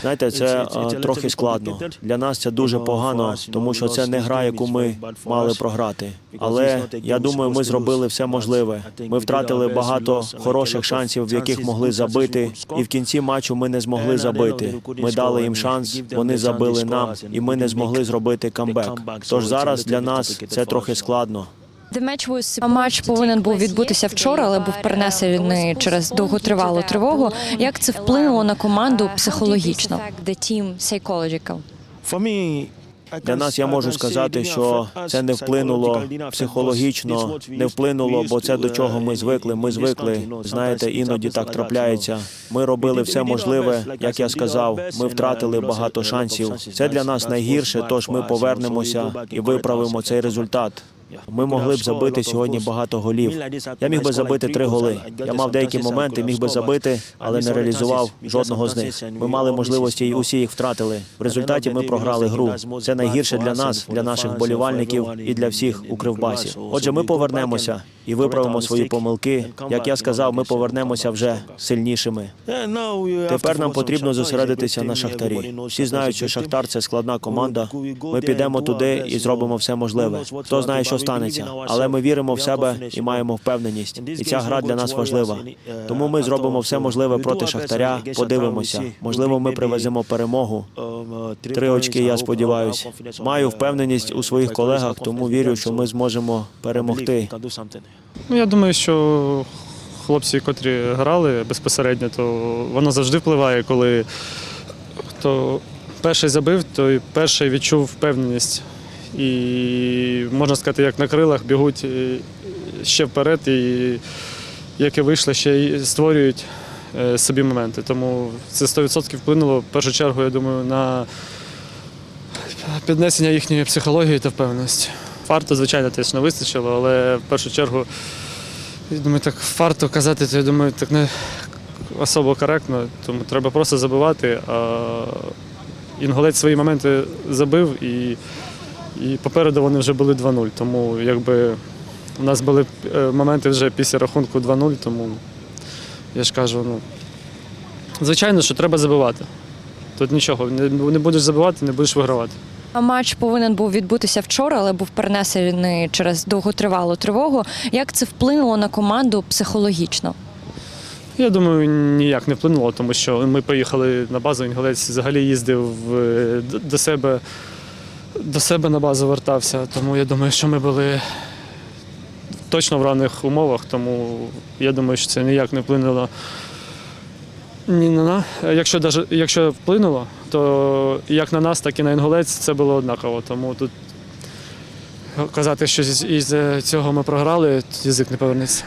Знаєте, це е, трохи складно. Для нас це дуже погано, тому що це не гра, яку ми мали програти. Але я думаю, ми зробили все можливе. Ми втратили багато хороших шансів, в яких могли забити, і в кінці матчу ми не змогли забити. Ми дали їм шанс, вони забили нам, і ми не змогли зробити камбек. Тож зараз для нас це трохи складно. Матч повинен був відбутися вчора, але був перенесений через довготривалу тривогу. Як це вплинуло на команду психологічно? Для нас я можу сказати, що це не вплинуло психологічно, не вплинуло, бо це до чого ми звикли. Ми звикли. Знаєте, іноді так трапляється. Ми робили все можливе, як я сказав. Ми втратили багато шансів. Це для нас найгірше. Тож ми повернемося і виправимо цей результат. Ми могли б забити сьогодні багато голів. Я міг би забити три голи. Я мав деякі моменти, міг би забити, але не реалізував жодного з них. Ми мали можливості і усі їх втратили. В результаті ми програли гру. Це найгірше для нас, для наших болівальників і для всіх у Кривбасі. Отже, ми повернемося і виправимо свої помилки. Як я сказав, ми повернемося вже сильнішими. Тепер нам потрібно зосередитися на Шахтарі. Всі знають, що Шахтар це складна команда. Ми підемо туди і зробимо все можливе. Хто знає, що станеться, але ми віримо в себе і маємо впевненість. І ця гра для нас важлива. Тому ми зробимо все можливе проти Шахтаря. Подивимося. Можливо, ми привеземо перемогу. Три очки, я сподіваюся. Маю впевненість у своїх колегах, тому вірю, що ми зможемо перемогти. Ну, я думаю, що хлопці, котрі грали безпосередньо, то воно завжди впливає, коли хто перший забив, той перший відчув впевненість. І можна сказати, як на крилах бігуть е, ще вперед, і як і вийшли, ще й створюють е, собі моменти. Тому це 100% вплинуло в першу чергу, я думаю, на піднесення їхньої психології та впевненості. Фарту, звичайно, теж вистачило, але в першу чергу, я думаю, так фарту казати, то я думаю, так не особо коректно. Тому треба просто забивати. А інголець свої моменти забив і, і попереду вони вже були 2-0. Тому якби у нас були е, моменти вже після рахунку 2-0, тому я ж кажу, ну, звичайно, що треба забивати. Тут нічого, не будеш забивати, не будеш вигравати. Матч повинен був відбутися вчора, але був перенесений через довготривалу тривогу. Як це вплинуло на команду психологічно? Я думаю, ніяк не вплинуло, тому що ми поїхали на базу. Інгулець взагалі їздив е, до- себе, до себе на базу вертався. Тому я думаю, що ми були точно в равних умовах, тому я думаю, що це ніяк не вплинуло. Ні на на. Якщо, даже, якщо вплинуло, то як на нас, так і на інгулець це було однаково. Тому тут казати, що із- із цього ми програли, язик не повернеться.